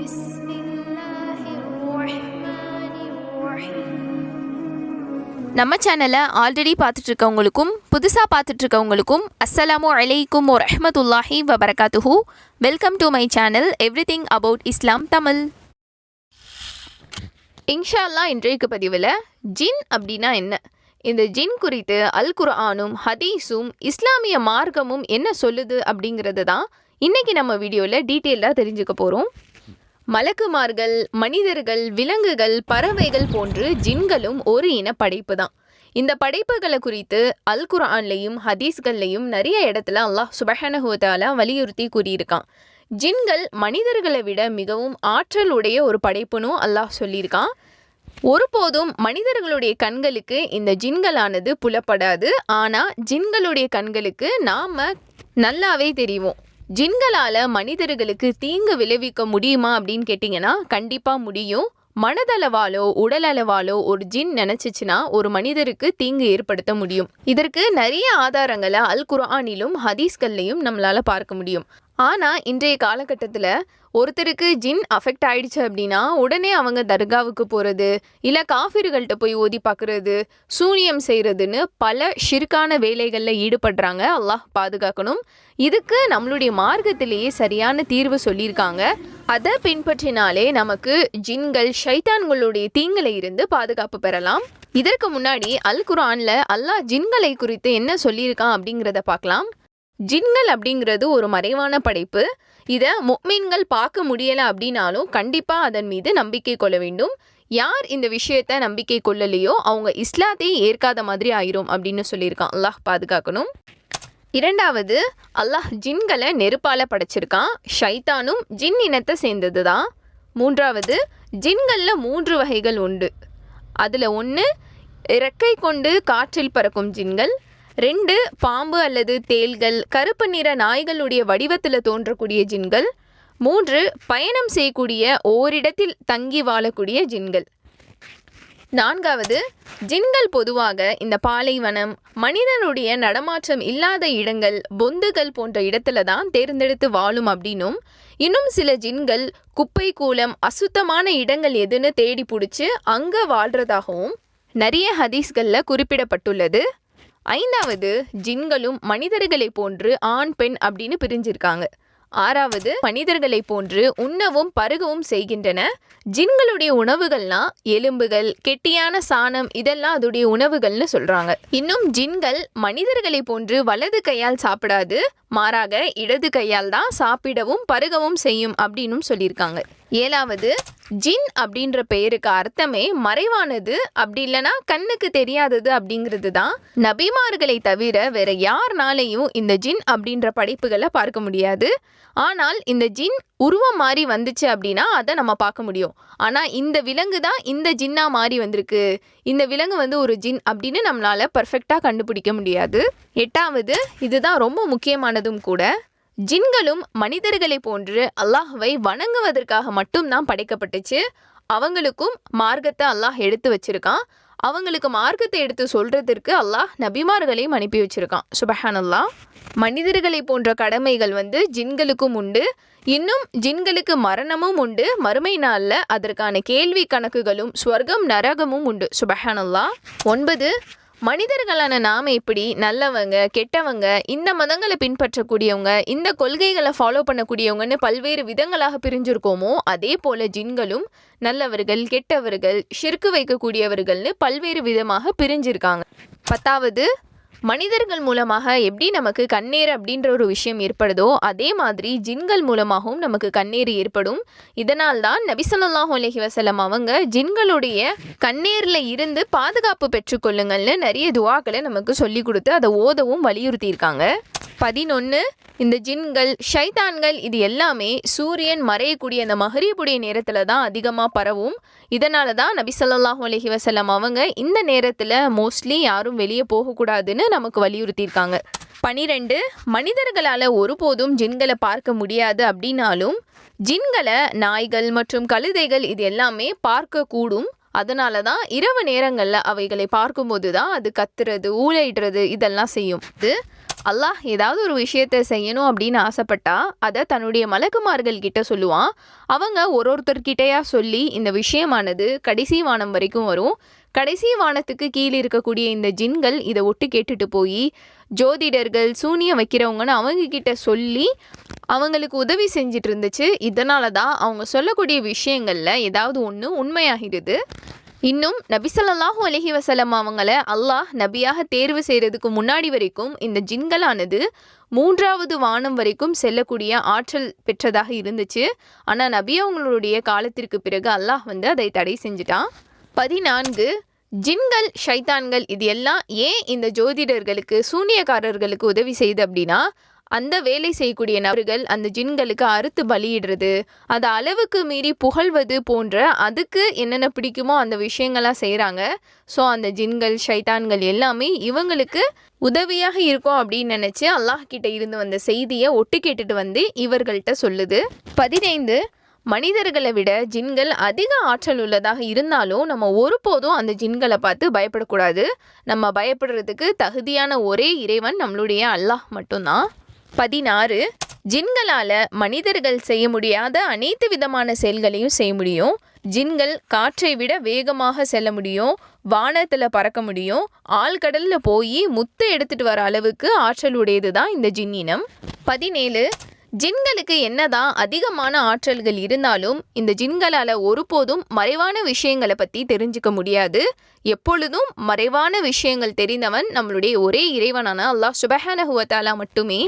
بسم الله الرحمن الرحيم நம்ம சேனலை ஆல்ரெடி பார்த்துட்டு இருக்கவங்களுக்கும் புதுசாக பார்த்துட்டு இருக்கவங்களுக்கும் அஸ்ஸலாமு அலைக்கும் வரஹ்மத்துல்லாஹி வபரகாத்துஹு welcome to my channel everything about Islam Tamil இன்ஷா அல்லாஹ் இன்றைக்கு பதிவில் ஜின் அப்படின்னா என்ன இந்த ஜின் குறித்து அல் குர்ஆனும் ஹதீஸும் இஸ்லாமிய மார்க்கமும் என்ன சொல்லுது அப்படிங்கிறது தான் இன்னைக்கு நம்ம வீடியோவில் டீட்டெயிலாக தெரிஞ்சுக்க போகிறோம் மலக்குமார்கள் மனிதர்கள் விலங்குகள் பறவைகள் போன்று ஜின்களும் ஒரு இன படைப்பு தான் இந்த படைப்புகளை குறித்து அல் குர்ஆன்லையும் ஹதீஸ்கள்லையும் நிறைய இடத்துல அல்லாஹ் சுபஹனஹுவத்தாலா வலியுறுத்தி கூறியிருக்கான். ஜின்கள் மனிதர்களை விட மிகவும் ஆற்றலுடைய ஒரு படைப்புனும் அல்லாஹ் சொல்லியிருக்கான். ஒருபோதும் மனிதர்களுடைய கண்களுக்கு இந்த ஜின்களானது புலப்படாது. ஆனால் ஜின்களுடைய கண்களுக்கு நாம் நல்லாவே தெரிவோம். ஜின்களால் மனிதர்களுக்கு தீங்கு விளைவிக்க முடியுமா அப்படின்னு கேட்டிங்கன்னா கண்டிப்பாக முடியும். மனதளவாலோ உடலளவாலோ ஒரு ஜின் நினச்சிச்சுன்னா ஒரு மனிதருக்கு தீங்கு ஏற்படுத்த முடியும். இதற்கு நிறைய ஆதாரங்களை அல் குர்ஆனிலும் ஹதீஸ்கள்லையும் நம்மளால் பார்க்க முடியும். ஆனால் இன்றைய காலகட்டத்தில் ஒருத்தருக்கு ஜின் அஃபெக்ட் ஆயிடுச்சு அப்படின்னா உடனே அவங்க தர்காவுக்கு போகிறது இல்லை காஃபிர்கள்ட்ட போய் ஓதி பார்க்குறது சூனியம் செய்கிறதுன்னு பல ஷிர்கான வேலைகளில் ஈடுபடுறாங்க. அல்லாஹ் பாதுகாக்கணும். இதுக்கு நம்மளுடைய மார்க்கத்திலேயே சரியான தீர்வு சொல்லியிருக்காங்க. அதை பின்பற்றினாலே நமக்கு ஜின்கள் ஷைத்தான்களுடைய தீங்களை இருந்து பாதுகாப்பு பெறலாம். இதற்கு முன்னாடி அல் குரான்ல அல்லாஹ் ஜின்களை குறித்து என்ன சொல்லியிருக்கான் அப்படிங்கிறத பார்க்கலாம் ஜின்கள் அப்படிங்கிறது ஒரு மறைவான படைப்பு. இதை முக்மீன்கள் பார்க்க முடியலை அப்படின்னாலும் கண்டிப்பாக அதன் மீது நம்பிக்கை கொள்ள வேண்டும். யார் இந்த விஷயத்த நம்பிக்கை கொள்ளலையோ அவங்க இஸ்லாத்தையே ஏற்காத மாதிரி ஆயிரும் அப்படின்னு சொல்லியிருக்கான். அல்லாஹ் பாதுகாக்கணும். இரண்டாவது அல்லாஹ் ஜின்களை நெருப்பால் படைச்சிருக்கான். ஷைத்தானும் ஜின் இனத்தை சேர்ந்தது தான் மூன்றாவது ஜின்களில் மூன்று வகைகள் உண்டு. அதில் ஒன்று இறக்கை கொண்டு காற்றில் பறக்கும் ஜின்கள். ரெண்டு பாம்பு அல்லது தேள்கள் கருப்பு நிற நாய்களுடைய வடிவத்தில் தோன்றக்கூடிய ஜின்கள். மூன்று பயணம் செய்யக்கூடிய ஓரிடத்தில் தங்கி வாழக்கூடிய ஜின்கள். நான்காவது ஜின்கள் பொதுவாக இந்த பாலைவனம் மனிதனுடைய நடமாற்றம் இல்லாத இடங்கள் பொந்துகள் போன்ற இடத்துல தான் தேர்ந்தெடுத்து வாழும் அப்படின்னும் இன்னும் சில ஜின்கள் குப்பை கூலம் அசுத்தமான இடங்கள் எதுன்னு தேடி பிடிச்சி அங்கே வாழ்கிறதாகவும் நிறைய ஹதீஸ்களில் குறிப்பிடப்பட்டுள்ளது. ஐந்தாவது ஜின்களும் மனிதர்களை போன்று ஆண் பெண் அப்படின்னு பிரிஞ்சிருக்காங்க. ஆறாவது மனிதர்களை போன்று உண்ணவும் பருகவும் செய்கின்றன. ஜின்களுடைய உணவுகள்லாம் எலும்புகள் கெட்டியான சாணம் இதெல்லாம் அதோடைய உணவுகள்னு சொல்றாங்க. இன்னும் ஜின்கள் மனிதர்களை போன்று வலது கையால் சாப்பிடாது மாறாக இடது கையால் தான் சாப்பிடவும் பருகவும் செய்யும் அப்படின்னும் சொல்லியிருக்காங்க. ஏழாவது ஜின் அப்படின்ற பெயருக்கு அர்த்தமே மறைவானது அப்படி இல்லைன்னா கண்ணுக்கு தெரியாதது அப்படிங்கிறது தான். நபிமார்களை தவிர வேற யார்னாலையும் இந்த ஜின் அப்படின்ற படைப்புகளை பார்க்க முடியாது. ஆனால் இந்த ஜின் உருவம் மாறி வந்துச்சு அப்படின்னா அதை நம்ம பார்க்க முடியும். ஆனால் இந்த விலங்கு தான் இந்த ஜின்னா மாறி வந்திருக்கு. இந்த விலங்கு வந்து ஒரு ஜின் அப்படின்னு நம்மளால் பர்ஃபெக்டாக கண்டுபிடிக்க முடியாது. எட்டாவது இதுதான் ரொம்ப முக்கியமானதும் கூட. ஜின்களும் மனிதர்களை போன்று அல்லாஹுவை வணங்குவதற்காக மட்டும்தான் படைக்கப்பட்டுச்சு. அவங்களுக்கும் மார்க்கத்தை அல்லாஹ் எடுத்து வச்சிருக்கான். அவங்களுக்கு மார்க்கத்தை எடுத்து சொல்றதற்கு அல்லாஹ் நபிமார்களையும் அனுப்பி வச்சிருக்கான். சுபஹான் அல்லாஹ் மனிதர்களை போன்ற கடமைகள் வந்து ஜின்களுக்கும் உண்டு. இன்னும் ஜின்களுக்கு மரணமும் உண்டு. மறுமை நாளில் அதற்கான கேள்வி கணக்குகளும் ஸ்வர்க்கம் நரகமும் உண்டு. சுபஹான் அல்லாஹ் ஒன்பது மனிதர்களான நாம இப்படி நல்லவங்க கெட்டவங்க இந்த மதங்களை பின்பற்றக்கூடியவங்க இந்த கொள்கைகளை ஃபாலோ பண்ணக்கூடியவங்கன்னு பல்வேறு விதங்களாக பிரிஞ்சிருக்கோமோ அதே போல ஜின்களும் நல்லவர்கள் கெட்டவர்கள் ஷிர்கு வைக்கக்கூடியவர்கள்னு பல்வேறு விதமாக பிரிஞ்சிருக்காங்க. பத்தாவது மனிதர்கள் மூலமாக எப்படி நமக்கு கண்ணீர் அப்படின்ற ஒரு விஷயம் ஏற்படுதோ அதே மாதிரி ஜின்கள் மூலமாகவும் நமக்கு கண்ணீர் ஏற்படும். இதனால் தான் நபிசல்லாஹு அலஹி வசலம் அவங்க ஜின்களுடைய கண்ணீரில் இருந்து பாதுகாப்பு பெற்றுக்கொள்ளுங்கள்னு நிறைய துவாக்களை நமக்கு சொல்லி கொடுத்து அதை ஓதவும் வலியுறுத்தியிருக்காங்க. பதினொன்று இந்த ஜின்கள் ஷைத்தான்கள் இது எல்லாமே சூரியன் மறையக்கூடிய அந்த மகரீபுடைய நேரத்தில் தான் அதிகமாக பரவும். இதனால தான் நபி ஸல்லல்லாஹு அலைஹி அவங்க இந்த நேரத்தில் மோஸ்ட்லி யாரும் வெளியே போகக்கூடாதுன்னு நமக்கு வலியுறுத்தியிருக்காங்க. பனிரெண்டு மனிதர்களால் ஒருபோதும் ஜின்களை பார்க்க முடியாது அப்படின்னாலும் ஜின்களை நாய்கள் மற்றும் கழுதைகள் இது எல்லாமே பார்க்கக்கூடும் அதனால தான் இரவு நேரங்களில் அவைகளை பார்க்கும்போது தான் அது கத்துறது ஊழையிடுறது இதெல்லாம் செய்யும். இது அல்லாஹ் ஏதாவது ஒரு விஷயத்தை செய்யணும் அப்படின்னு ஆசைப்பட்டா அதை தன்னுடைய மலக்குமார்கள் கிட்ட சொல்லுவான். அவங்க ஒரு ஒருத்தர்கிட்டயா சொல்லி இந்த விஷயமானது கடைசி வானம் வரைக்கும் வரும். கடைசி வானத்துக்கு கீழே இருக்கக்கூடிய இந்த ஜின்கள் இதை ஒட்டு கேட்டுட்டு போய் ஜோதிடர்கள் சூனியம் வைக்கிறவங்கன்னு அவங்க கிட்ட சொல்லி அவங்களுக்கு உதவி செஞ்சிட்டு இருந்துச்சு. இதனால தான் அவங்க சொல்லக்கூடிய விஷயங்களில் ஏதாவது ஒன்று உண்மையாகிடுது. இன்னும் நபிசல்லாஹு அலஹி வசலம் அவங்கள அல்லாஹ் நபியாக தேர்வு செய்கிறதுக்கு முன்னாடி வரைக்கும் இந்த ஜின்களானது மூன்றாவது வானம் வரைக்கும் செல்லக்கூடிய ஆற்றல் பெற்றதாக இருந்துச்சு. ஆனால் நபி அவங்களுடைய காலத்திற்கு பிறகு அல்லாஹ் வந்து அதை தடை செஞ்சுட்டான். பதினான்கு ஜின்கள் ஷைத்தான்கள் இது எல்லாம் ஏன் இந்த ஜோதிடர்களுக்கு சூனியக்காரர்களுக்கு உதவி செய்யுது அப்படின்னா அந்த வேலை செய்யக்கூடிய நபர்கள் அந்த ஜின்களுக்கு அறுத்து பலியிடுறது அது அளவுக்கு மீறி புகழ்வது போன்ற அதுக்கு என்னென்ன பிடிக்குமோ அந்த விஷயங்களாக செய்கிறாங்க ஸோ அந்த ஜின்கள் ஷைத்தான்கள் எல்லாமே இவங்களுக்கு உதவியாக இருக்கும் அப்படின்னு நினச்சி அல்லாஹ் கிட்ட இருந்து வந்த செய்தியை ஒட்டு கேட்டுட்டு வந்து இவர்கள்ட்ட சொல்லுது. பதினைந்து மனிதர்களை விட ஜின்கள் அதிக ஆற்றல் உள்ளதாக இருந்தாலும் நம்ம ஒருபோதும் அந்த ஜின்களை பார்த்து பயப்படக்கூடாது. நம்ம பயப்படுறதுக்கு தகுதியான ஒரே இறைவன் நம்மளுடைய அல்லாஹ் மட்டும்தான். பதினாறு ஜின்களால் மனிதர்கள் செய்ய முடியாத அனைத்து விதமான செயல்களையும் செய்ய முடியும். ஜின்கள் காற்றை விட வேகமாக செல்ல முடியும் வானத்தில் பறக்க முடியும். ஆழ்கடலில் போய் முத்து எடுத்துட்டு வர அளவுக்கு ஆற்றல் உடையது தான் இந்த ஜின்னினம். பதினேழு ஜின்களுக்கு என்னதான் அதிகமான ஆற்றல்கள் இருந்தாலும் இந்த ஜின்களால் ஒருபோதும் மறைவான விஷயங்களை பற்றி தெரிஞ்சுக்க முடியாது. எப்பொழுதும் மறைவான விஷயங்கள் தெரிந்தவன் நம்மளுடைய ஒரே இறைவனான அல்லாஹ் சுபஹானஹுவத்தாலா மட்டுமே.